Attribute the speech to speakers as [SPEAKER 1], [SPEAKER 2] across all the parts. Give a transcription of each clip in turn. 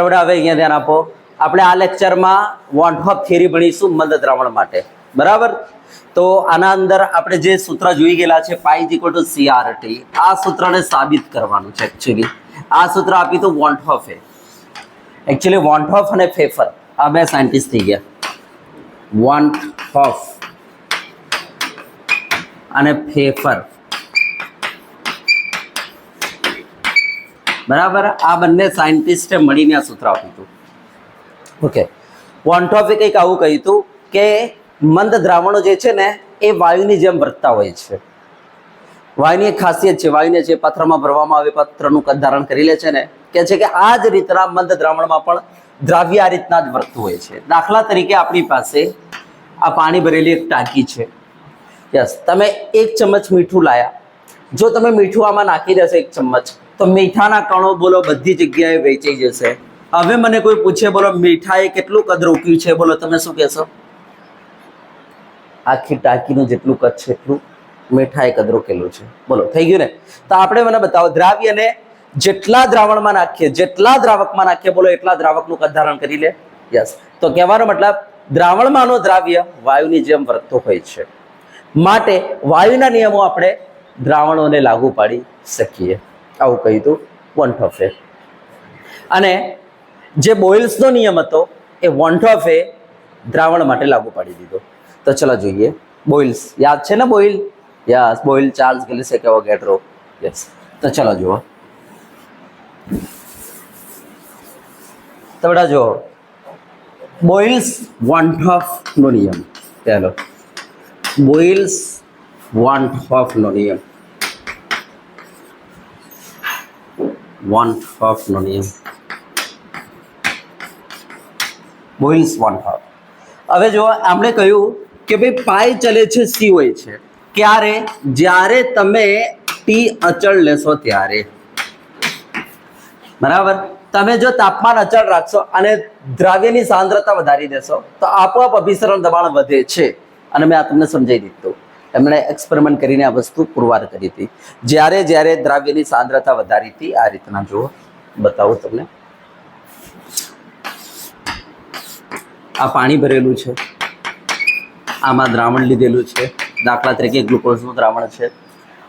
[SPEAKER 1] હવે અહીંયા ધ્યાન આપો. આપણે આ લેક્ચરમાં વોન્ટ ઓફ થિયરી ભણીશું મંદ દ્રાવણ માટે. બરાબર? તો આના અંદર આપણે જે સૂત્ર જોઈ ગયેલા છે પાઈ ઇક્વલ ટુ સીઆરટી આ સૂત્રને સાબિત કરવાનું છે એકચ્યુઅલી આ સૂત્ર આપ્યું હતું વોન્ટ ઓફ એ. એકચ્યુઅલી વોન્ટ ઓફ અને ફેફર. આ બે સાયન્ટિસ્ટ થઈ ગયા. વોન્ટ ઓફ અને ફેફર. બરાબર? આ બંને સાયન્ટિસ્ટે મળીને આ સૂત્ર આપ્યું હતું. ઓકે વોન્ટોફે કંઈક આવું કહ્યું હતું કે મંદ દ્રાવણો જે છે ને, એ વાયુની જેમ વર્તતા હોય છે. વાયુની એક ખાસિયત છે, વાયુને જે પાત્રમાં ભરવામાં આવે, પાત્રનું કદ ધારણ કરી લે છે ને, કે છે કે આ જ રીતના મંદ દ્રાવણમાં પણ દ્રાવ્ય આ રીતના જ વર્તતું હોય છે. દાખલા તરીકે આપણી પાસે આ પાણી ભરેલી એક ટાંકી છે. યસ તમે એક ચમચ મીઠું લાયા. જો તમે મીઠું આમાં નાખી દેશો એક ચમચ તો મીઠાના કણો બોલો, બધી જગ્યાએ વેચાઈ જશે. હવે મને કોઈ પૂછે, બોલો, મીઠાએ કેટલું કદ રોક્યું છે? બોલો, તમે શું કહેશો? આખી ટાંકીનું જેટલું કદ છે, એટલું મીઠાએ કદ રોકેલું છે. બોલો, થઈ ગયું ને? તો આપણે મને બતાવો, દ્રાવ્યને જેટલા દ્રાવણમાં નાખીએ, જેટલા દ્રાવકમાં નાખીએ, બોલો, એટલા દ્રાવકનું કદ ધારણ કરી લે. યસ તો કહેવાનો મતલબ, દ્રાવણમાંનો દ્રાવ્ય વાયુની જેમ વર્તતો હોય છે. માટે વાયુના નિયમો આપણે દ્રાવણોને લાગુ પાડી શકીએ. આવું કહ્યું હતું વોન્ટોફે અને જે બોઇલ્સનો નિયમ હતો, એ વોન્ટોફે દ્રાવણ માટે લાગુ પાડી દીધો. તો ચલો જોઈએ. બોઇલ્સ યાદ છે ને બોઇલ યસ બોઇલ ચાર્લ્સ ગેલિસે કે વગેરે યસ. તો ચલો જુઓ. તો બેટા જુઓ. બોઇલ્સ વોન્ટ નો નિયમ. ચાલો બોઇલ્સ વોન્ટ નો નિયમ. વોન્ટ નો નિયમ. બોઇલ્સ હાફ હવે જો આપણે કહ્યું કે ભાઈ પાય ચલે છે, સી હોય છે. ક્યારે? જ્યારે તમે ટી અચળ લેશો ત્યારે. બરાબર? તમે જો તાપમાન અચળ રાખશો અને દ્રાવ્યની સાંદ્રતા વધારી દેશો, તો આપોઆપ અભિસરણ દબાણ વધે છે. અને મેં આ તમને સમજાવી દીધું. એમણે એક્સપેરિમેન્ટ કરીને આ વસ્તુ પુરવાર કરી હતી. જ્યારે જ્યારે દ્રાવ્યની સાંદ્રતા વધારી હતી, આ રીતના જુઓ, બતાવું તમને. આ પાણી ભરેલું છે. આમાં દ્રાવણ લીધેલું છે. દાખલા તરીકે ગ્લુકોઝનું દ્રાવણ છે.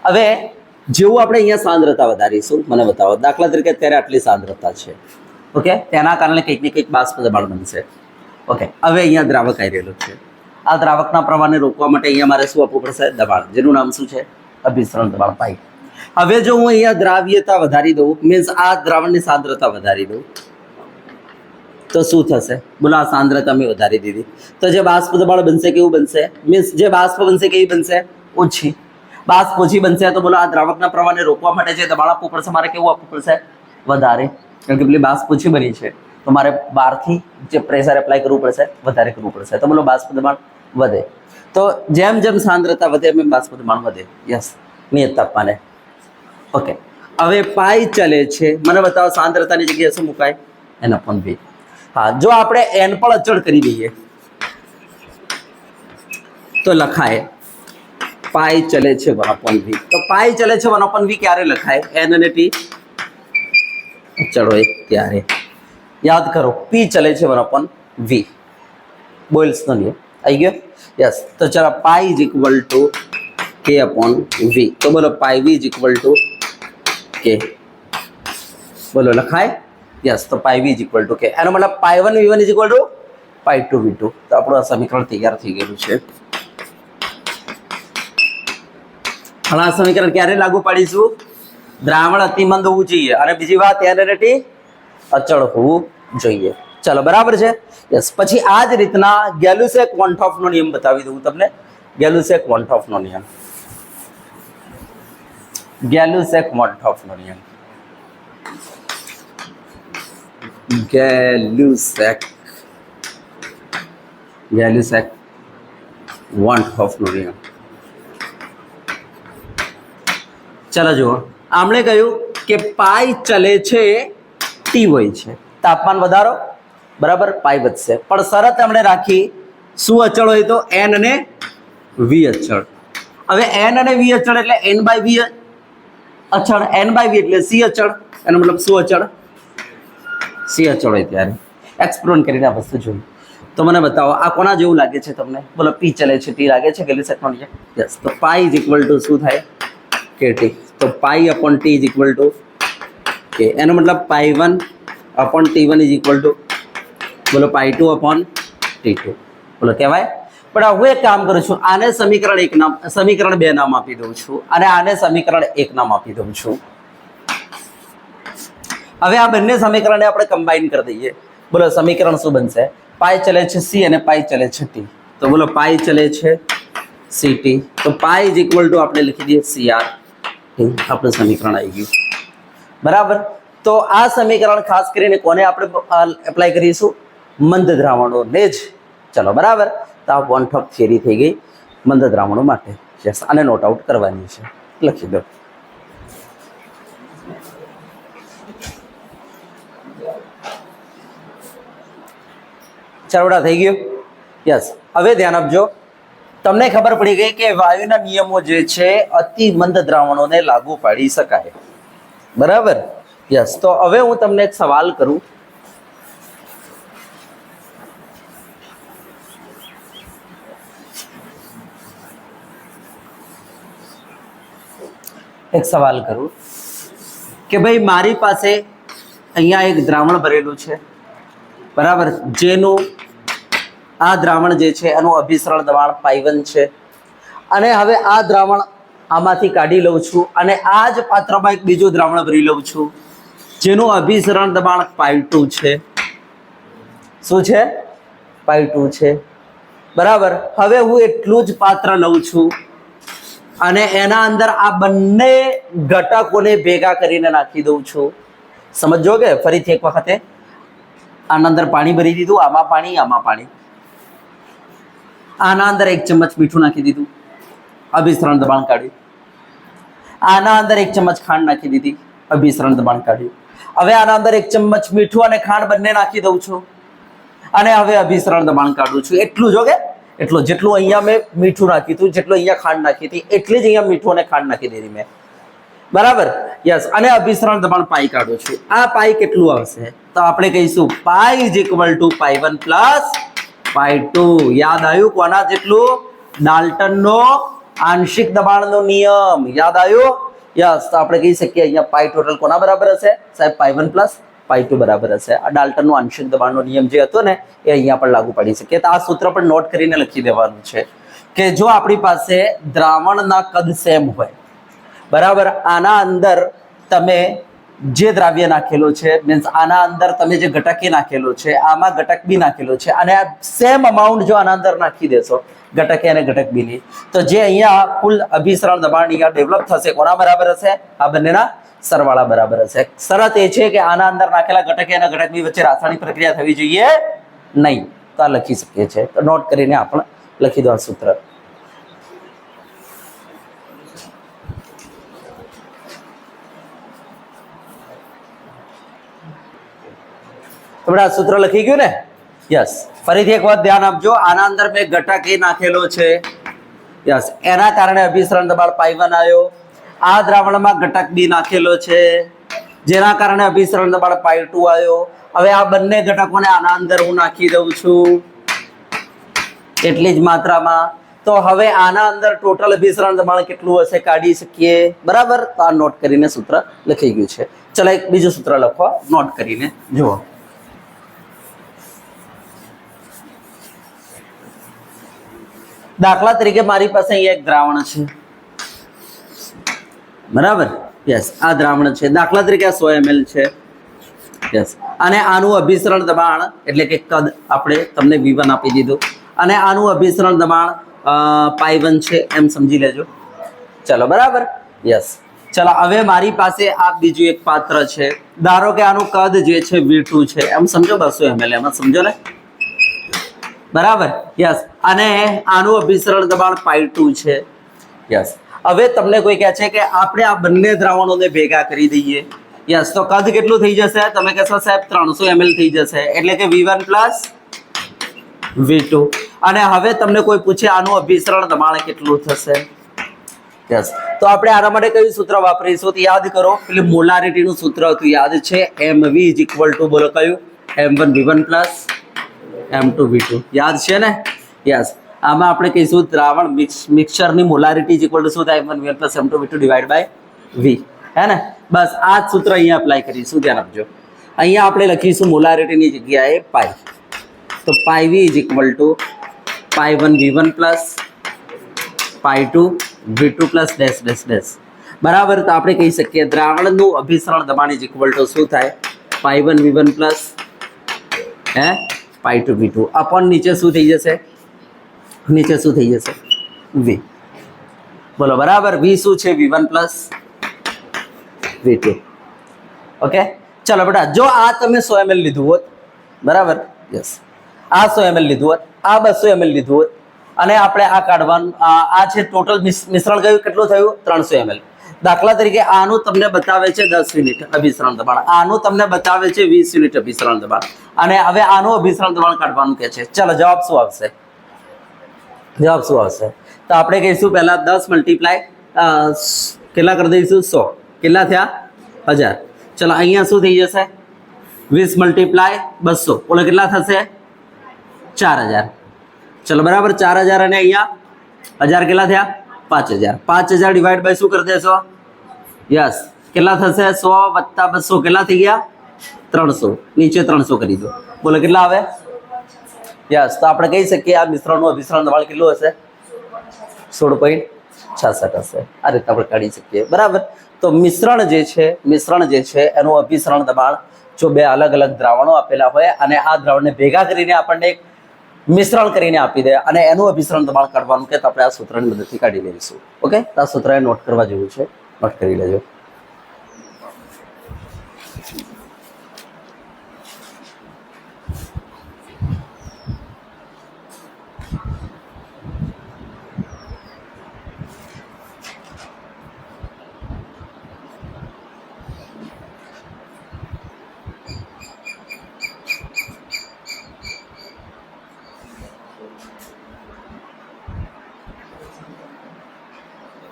[SPEAKER 1] હવે, જેવું આપણે અહીંયા સાંદ્રતા વધારીશું, મને બતાવો. દાખલા તરીકે અત્યારે આટલી સાંદ્રતા છે. ઓકે તેના કારણે કંઈક ને કંઈક બાષ્પ દબાણ બનશે. ઓકે હવે અહીંયા દ્રાવક આવી રહેલું છે. આ દ્રાવકના પ્રવાહને રોકવા માટે અહીંયા મારે શું આપવું પડશે? દબાણ. જેનું નામ શું છે? અભિસરણ દબાણ. પાઇપ હવે જો હું અહીંયા દ્રાવ્યતા વધારી દઉં મીન્સ આ દ્રાવણની સાંદ્રતા વધારી દઉં, તો શું થશે? બોલો, આ સાંદ્રતા મેં વધારી દીધી. તો જે બાષ્પ દબાણ બનશે કેવું બનશે? મીન્સ જે બાષ્પ બનશે કેવી બનશે? ઓછી. બાષ્પ ઓછી બનશે તો બોલો, આ દ્રાવકના પ્રવાહને રોકવા માટે જે દબાણ આપવું પડશે, મારે કેવું આપવું પડશે? વધારે. કારણ કે પેલી બાષ્પ ઓછી બની છે. તો મારે બહારથી જે પ્રેશર એપ્લાય કરવું પડશે, વધારે કરવું પડશે. તો બોલો, બાષ્પ દબાણ વધે. તો જેમ જેમ સાંદ્રતા વધે, એમ એમ બાષ્પ વધે. યસ નિયત તાપમાને. ઓકે હવે પાઈ ચલે છે. મને બતાવો સાંદ્રતાની જગ્યાએ શું મુકાય? એન અપોન બી હા, જો આપણે એન પણ અચળ કરી દઈએ, તો લખાય, પાઈ ચલે છે વન અપોન વી તો પાઈ ચલે છે વન વી ક્યારે લખાય? એન અને ટી અચળ હોય ત્યારે. યાદ કરો પી ચલે છે વન વી બોઇલ્સનો નિયમ. આવી ગયો? યસ તો ચાલો pi is equal to K upon V તો બોલો pi V is equal to K બોલો, લખાય? યસ તો pi V is equal to K એનો મતલબ pi one V one is equal to pi two V two તો આપણું આ સમીકરણ તૈયાર થઈ ગયેલું છે. હવે આ સમીકરણ ક્યારે લાગુ પાડીશું? દ્રાવણ અતિમંદ હોવું જોઈએ. અને બીજી વાત એનર્ટી અચળ હોવું જોઈએ. ચલો, બરાબર છે? યસ પછી આ જ રીતના ગેલુસેક વોન્ટોફ નો નિયમ બતાવી દઉં તમને. ગેલુસેક વોન્ટોફ નો નિયમ. ગેલુસેક વોન્ટોફ નો નિયમ. ગેલુસેક. ગેલુસેક વોન્ટોફ નો નિયમ. ચાલો, જુઓ. આમણે કહ્યું કે પાઈ ચલે છે, ટી હોય છે. તાપમાન વધારો બરાબર? પાઈ વધશે. પણ શરત એમણે રાખી. શું અચળ હોય તો? એન અને વી અચળ. હવે એન અને વી અચળ એટલે એન બાય વી અચળ. એન બાય વી એટલે સી અચળ. એનો મતલબ શું અચળ? સી અચળ હોય ત્યારે. એક્સપ્લોર કરીને આ વસ્તુ જોઈ. તો મને બતાવો, આ કોના જેવું લાગે છે તમને? બોલો પી ચલે છે ટી લાગે છે ગેલી સેટમાં યસ તો પાઈ ઇઝ ઇક્વલ ટુ શું થાય? કે ટી તો pi upon T is equal to K એનો મતલબ pi one upon T one is equal to બોલો pi two upon T two બોલો કહેવાય? પણ હું એક કામ કરું છું, આને સમીકરણ એક નામ, સમીકરણ બે નામ આપી દઉં છું, અને આને સમીકરણ એક નામ આપી દઉં છું. હવે આ બંને સમીકરણને આપણે કમ્બાઈન કરી દઈએ. બોલો સમીકરણ શું બનશે? પાય ચલે છે સી અને પાય ચલે છે ટી તો બોલો પાય ચલે છે સી ટી તો પાય ઇઝ ઇક્વલ ટુ આપણે લખી દઈએ સી આર આપણું સમીકરણ આવી ગયું. બરાબર? તો આ સમીકરણ ખાસ કરીને કોને આપણે એપ્લાય કરીશું? મંદ દ્રાવણોને જ. ચલો, બરાબર? તો આ વન ઠોક થિયરી થઈ ગઈ મંદ દ્રાવણો માટે. યસ આને નોટ આઉટ કરવાની છે. લખી દો. ચરવડા થઈ ગયું? યસ હવે ધ્યાન આપજો. તમને ખબર પડી ગઈ કે વાયુના નિયમો જે છે, અતિ મંદ દ્રાવણોને લાગુ પાડી શકાય. બરાબર? યસ તો હવે હું તમને એક સવાલ કરું. એક સવાલ કરું કે ભાઈ, મારી પાસે અહીંયા એક દ્રાવણ ભરેલું છે. બરાબર? જેનું આ દ્રાવણ જે છે, એનું અભિસરણ દબાણ પાયવન છે. અને હવે આ દ્રાવણ આમાંથી કાઢી લઉં છું અને આ જ પાત્રમાં એક બીજું દ્રાવણ ભરી લઉં છું, જેનું અભિસરણ દબાણ પાઈ ટુ છે. શું છે? પાઈ ટુ છે. બરાબર? હવે હું એટલું જ પાત્ર લઉં છું અને એના અંદર આ બંને ઘટકોને ભેગા કરીને નાખી દઉં છું. સમજો કે? ફરીથી એક વખતે. આના અંદર પાણી ભરી દીધું, આમાં પાણી આમાં પાણી. આના અંદર એક ચમચ મીઠું નાખી દીધું. અભિસરણ દબાણ કાઢ્યું. આના અંદર એક ચમચ ખાંડ નાખી દીધી. અભિસરણ દબાણ કાઢ્યું. હવે આના અંદર એક ચમચ મીઠું અને ખાંડ બંને નાખી દઉં છું. અને હવે અભિસરણ દબાણ કાઢું છું. એટલું જો કે? એટલું જેટલું અહીંયા મેં મીઠું નાખ્યું હતું, જેટલું અહીંયા ખાંડ નાખી હતી, એટલી જ અહીંયા મીઠું અને ખાંડ નાખી દીધી મેં. બરાબર? યસ અને અભિસરણ દબાણ પાઈ કાઢું છું. આ પાઈ કેટલું આવશે? તો આપણે કહીશું pi is equal to pi one plus pi two યાદ આવ્યું કોના જેટલું? ડાલ્ટનનો આંશિક દબાણનો નિયમ. યાદ આવ્યું? યસ તો આપણે કહી શકીએ અહીંયા પાઈ ટોટલ કોના બરાબર હશે? સાહેબ pi one plus pi two બરાબર હશે. આ ડાલ્ટનનો આંશિક દબાણનો નિયમ જે હતો ને, એ અહીંયા પણ લાગુ પડી શકે તો આ સૂત્ર પણ નોટ કરીને લખી દેવાનું છે કે જો આપણી પાસે દ્રાવણના કદ સેમ હોય, બરાબર? આના અંદર તમે જે દ્રાવ્ય નાખેલો છે મીન્સ આના અંદર તમે જે ઘટકે નાખેલો છે, આમાં ઘટક બી નાખેલો છે, અને આ સેમ અમાઉન્ટ જો આના અંદર નાખી દેશો, ઘટકે અને ઘટક બીની, તો જે અહીંયા કુલ અભિસરણ દબાણ અહીંયા ડેવલપ થશે, કોના બરાબર હશે? આ બંનેના સરવાળા બરાબર હશે. શરત એ છે કે આના અંદર નાખેલા ઘટકે અને ઘટક વચ્ચે રાસાયણિક પ્રક્રિયા થવી જોઈએ નહીં. તો આ લખી શકીએ છીએ. નોટ કરીને આપણે લખી દો આ સૂત્ર. તમને આ સૂત્ર લખી ગયું ને? યસ ફરીથી એક વાત ધ્યાન આપજો. આના અંદર મેં ઘટક એ નાખેલો છે. યસ એના કારણે અભિસરણ દબાણ પાઇવન આવ્યો. આ દ્રાવણમાં ઘટક બી નાખેલો છે. જેના કારણે અભિસરણ દબાણ પાઈ ટુ આવ્યો. હવે આ બંને ઘટકોને આના અંદર હું નાખી દઉં છું. એટલી જ માત્રામાં. તો હવે આના અંદર ટોટલ અભિસરણ દબાણ કેટલું હશે કાઢી શકીએ? બરાબર? તો આ નોટ કરીને સૂત્ર લખી ગયું છે. ચલો એક બીજું સૂત્ર લખો નોટ કરીને. જુઓ. દાખલા તરીકે મારી પાસે અહીંયા એક દ્રાવણ છે. બરાબર? યસ આ દ્રાવણ છે. દાખલા તરીકે આ સો એમએલ છે. યસ અને આનું અભિસરણ દબાણ એટલે કે કદ આપણે તમને વી વન આપી દીધું. અને આનું અભિસરણ દબાણ પાઈ વન છે એમ સમજી લેજો. ચલો, બરાબર? યસ ચલો, હવે મારી પાસે આ બીજું એક પાત્ર છે. ધારો કે આનું કદ જે છે વી છે. એમ સમજો બસો એમએલ એમાં સમજો ને? બરાબર? યસ અને આનું અભિસરણ દબાણ પાઈ ટુ છે. યસ હવે તમને કોઈ કહે છે કે આપણે આ બંને દ્રાવણોને ભેગા કરી દઈએ. યસ તો કદ કેટલું થઈ જશે? તમે કહેશો સાહેબ ત્રણસો એમએલ થઈ જશે. એટલે કે V one plus V two. અને હવે તમને કોઈ પૂછે આનું અભિસરણ દબાણ કેટલું થશે? યસ તો આપણે આના માટે કયું સૂત્ર વાપરીશું તો યાદ કરો. એટલે મોલારિટીનું સૂત્ર હતું, યાદ છે? M V is equal to બોલો કયું? M one V one plus M two V two યાદ છે ને? યસ આમાં આપણે કહીશું દ્રાવણ મિક્સ, મિક્સરની મોલારિટી ઇઝ ઇક્વલ ટુ શું થાય? One one plus M two V two divide by V હે ને? બસ, આ જ સૂત્ર અહીંયા અપ્લાય કરીશું ધ્યાન આપજો. અહીંયા આપણે લખીશું મોલારિટીની જગ્યાએ પાઈ તો pi V is equal to pi one V one plus pi two V two plus dash dash dash બરાબર? તો આપણે કહી શકીએ દ્રાવણનું અભિસરણ દબાણ ઇઝ ઇક્વલ ટુ શું થાય? Pi one V one plus હે? Pi two V two upon નીચે શું થઈ જશે? નીચે શું થઈ જશે? વી બોલો, બરાબર. વી શું છે? V one plus V two okay ચલો બેટા, જો આ તમે સો એમએલ લીધું હોત, બરાબર? યસ આ સો એમએલ લીધું હોત, આ બસો એમએલ લીધું હોત, અને આપણે આ કાઢવાનું, આ છે ટોટલ મિશ્રણ કયું કેટલું થયું? ત્રણસો એમએલ દાખલા તરીકે આનું તમને બતાવે છે દસ યુનિટ અભિસરણ દબાણ. આનું તમને બતાવે છે વીસ યુનિટ અભિસરણ દબાણ. અને હવે આનું અભિસરણ દબાણ કાઢવાનું કે છે. ચલો, જવાબ શું આવશે? જવાબ શું આવશે? તો આપણે કહીશું પહેલાં દસ મલ્ટીપ્લાય કેટલા કરી દઈશું? સો. કેટલા થયા? હજાર. ચલો, અહીંયા શું થઈ જશે? વીસ મલ્ટીપ્લાય બસો. બોલો કેટલા થશે? ચાર હજાર. ચલો, બરાબર, ચાર હજાર અને અહીંયા હજાર કેટલા થયા? પાંચ હજાર. પાંચ હજાર ડિવાઈડ બાય શું કરી દેશો? યસ. કેટલા થશે? સો વત્તા બસો. કેટલા થઈ ગયા? ત્રણસો. નીચે ત્રણસો કરી દો. બોલો, કેટલા આવે? યસ તો આપણે કહી શકીએ આ મિશ્રણનું અભિશ્રણ દબાણ કેટલું હશે? સોળ પોઈન્ટ છાસઠ હશે. આ રીતે આપણે કાઢી શકીએ. બરાબર? તો મિશ્રણ જે છે, મિશ્રણ જે છે, એનું અભિસરણ દબાણ જો બે અલગ અલગ દ્રાવણો આપેલા હોય અને આ દ્રાવણને ભેગા કરીને આપણને એક મિશ્રણ કરીને આપી દે અને એનું અભિસરણ દબાણ કાઢવાનું કે આપણે આ સૂત્રની મદદથી કાઢી લઈશું. ઓકે આ સૂત્ર નોટ કરવા જેવું છે. નોટ કરી લેજો.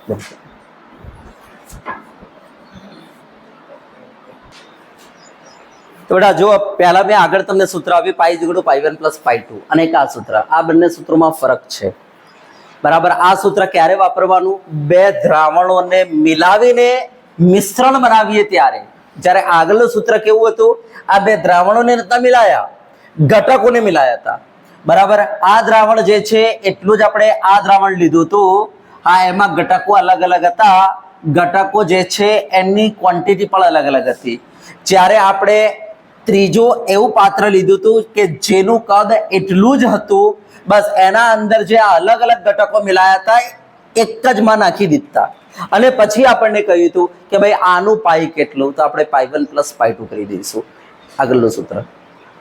[SPEAKER 1] તો બેટા, જો પહેલા મેં આગળ તમને સૂત્ર આપ્યું pi જીગડું pi one plus pi two અને એક આ સૂત્ર. આ બંને સૂત્રોમાં ફરક છે. બરાબર, આ સૂત્ર ક્યારે વાપરવાનું? બે દ્રાવણોને મિલાવીને મિશ્રણ બનાવીએ ત્યારે. જ્યારે આગળનું સૂત્ર કેવું હતું? આ બે દ્રાવણોને નતા મિલાયા, ઘટકોને મિલાયા હતા. બરાબર, આ દ્રાવણ જે છે, એટલું જ આપણે આ દ્રાવણ લીધું હતું. હા, એમાં ઘટકો અલગ અલગ હતા. ઘટકો જે છે, એની ક્વોન્ટિટી પણ અલગ અલગ હતી. જ્યારે આપણે ત્રીજું એવું પાત્ર લીધું હતું કે જેનું કદ એટલું જ હતું, બસ એના અંદર જે અલગ અલગ ઘટકો મિલાયા હતા, એક જ માં નાખી દીધા. અને પછી આપણને કહ્યું હતું કે ભાઈ, આનું પાઈ કેટલું? તો આપણે pi one plus pi two કરી દઈશું. આગળનું સૂત્ર.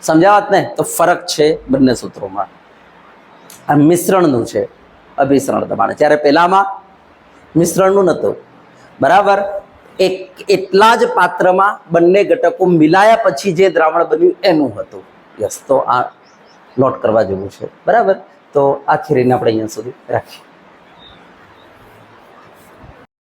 [SPEAKER 1] સમજાવત ને? તો ફરક છે બંને સૂત્રોમાં. આ મિશ્રણનું છે. અભિશ્રણ દબાણ. જ્યારે પહેલામાં મિશ્રણનું નહોતું. બરાબર? એક, એટલા જ પાત્રમાં બંને ઘટકો મિલાયા પછી જે દ્રાવણ બન્યું એનું હતું. યસ, તો આ નોટ કરવા જેવું છે. બરાબર? તો આખી થિયરીને આપણે અહીંયા સુધી રાખીએ.